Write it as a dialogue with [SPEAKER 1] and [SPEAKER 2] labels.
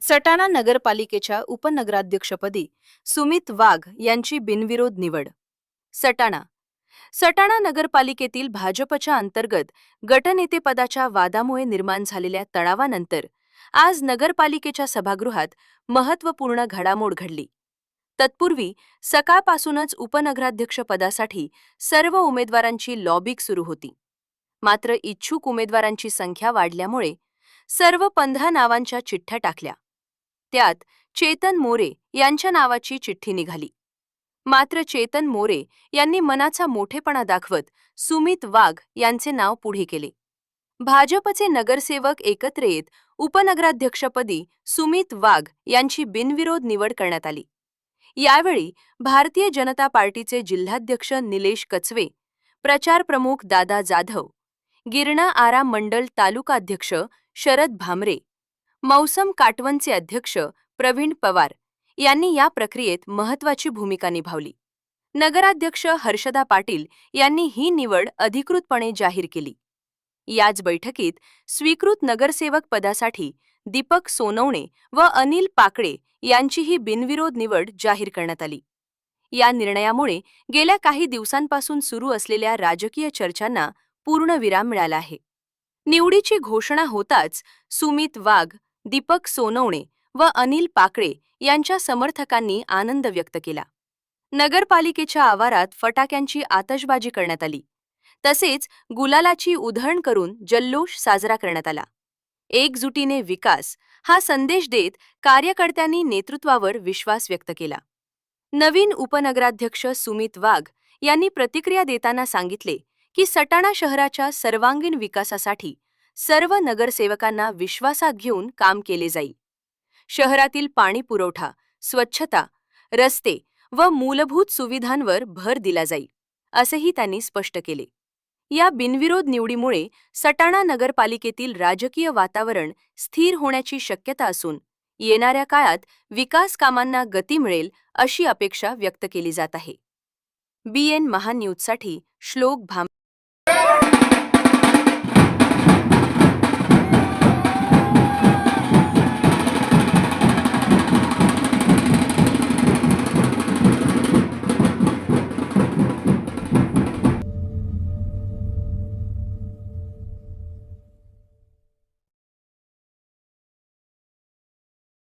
[SPEAKER 1] सटाणा नगरपालिकेच्या उपनगराध्यक्षपदी सुमित वाघ यांची बिनविरोध निवड. सटाणा. सटाणा नगरपालिकेतील भाजपच्या अंतर्गत गटनेतेपदाच्या वादामुळे निर्माण झालेल्या तणावानंतर आज नगरपालिकेच्या सभागृहात महत्त्वपूर्ण घडामोड घडली. तत्पूर्वी सकाळपासूनच उपनगराध्यक्षपदासाठी सर्व उमेदवारांची लॉबिक सुरू होती. मात्र इच्छुक उमेदवारांची संख्या वाढल्यामुळे सर्व पंधरा नावांच्या चिठ्ठ्या टाकल्या. त्यात चेतन मोरे यांच्या नावाची चिठ्ठी निघाली. मात्र चेतन मोरे यांनी मनाचा मोठेपणा दाखवत सुमित वाघ यांचे नाव पुढे केले. भाजपचे नगरसेवक एकत्र येत उपनगराध्यक्षपदी सुमित वाघ यांची बिनविरोध निवड करण्यात आली. यावेळी भारतीय जनता पार्टीचे जिल्हाध्यक्ष निलेश कचवे प्रचार प्रमुख दादा जाधव गिरणा आराम मंडल तालुकाध्यक्ष शरद भामरे मौसम काटवनचे अध्यक्ष प्रवीण पवार यांनी या प्रक्रियेत महत्वाची भूमिका निभावली. नगराध्यक्ष हर्षदा पाटील यांनी ही निवड अधिकृतपणे जाहीर केली. याच बैठकीत स्वीकृत नगरसेवक पदासाठी दीपक सोनवणे व अनिल पाकडे यांचीही बिनविरोध निवड जाहीर करण्यात आली. या निर्णयामुळे गेल्या काही दिवसांपासून सुरू असलेल्या राजकीय चर्चांना पूर्णविराम मिळाला आहे. निवडीची घोषणा होताच सुमित वाघ दीपक सोनवणे व अनिल पाकडे यांच्या समर्थकांनी आनंद व्यक्त केला. नगरपालिकेच्या आवारात फटाक्यांची आतषबाजी करण्यात आली. तसेच गुलालाची उधळण करून जल्लोष साजरा करण्यात आला. एकजुटीने विकास हा संदेश देत कार्यकर्त्यांनी नेतृत्वावर विश्वास व्यक्त केला. नवीन उपनगराध्यक्ष सुमित वाघ यांनी प्रतिक्रिया देताना सांगितले की सटाणा शहराच्या सर्वांगीण विकासासाठी सर्व नगरसेवकांना विश्वासात घेऊन काम केले जाईल शहरातील पाणी पुरवठा स्वच्छता रस्ते व मूलभूत सुविधांवर भर दिला जाईल असेही त्यांनी स्पष्ट केले. या बिनविरोध निवडीमुळे सटाणा नगरपालिकेतील राजकीय वातावरण स्थिर होण्याची शक्यता असून येणाऱ्या काळात विकास कामांना गती मिळेल अशी अपेक्षा व्यक्त केली जात आहे. बी एन महान्यूजसाठी श्लोक भाम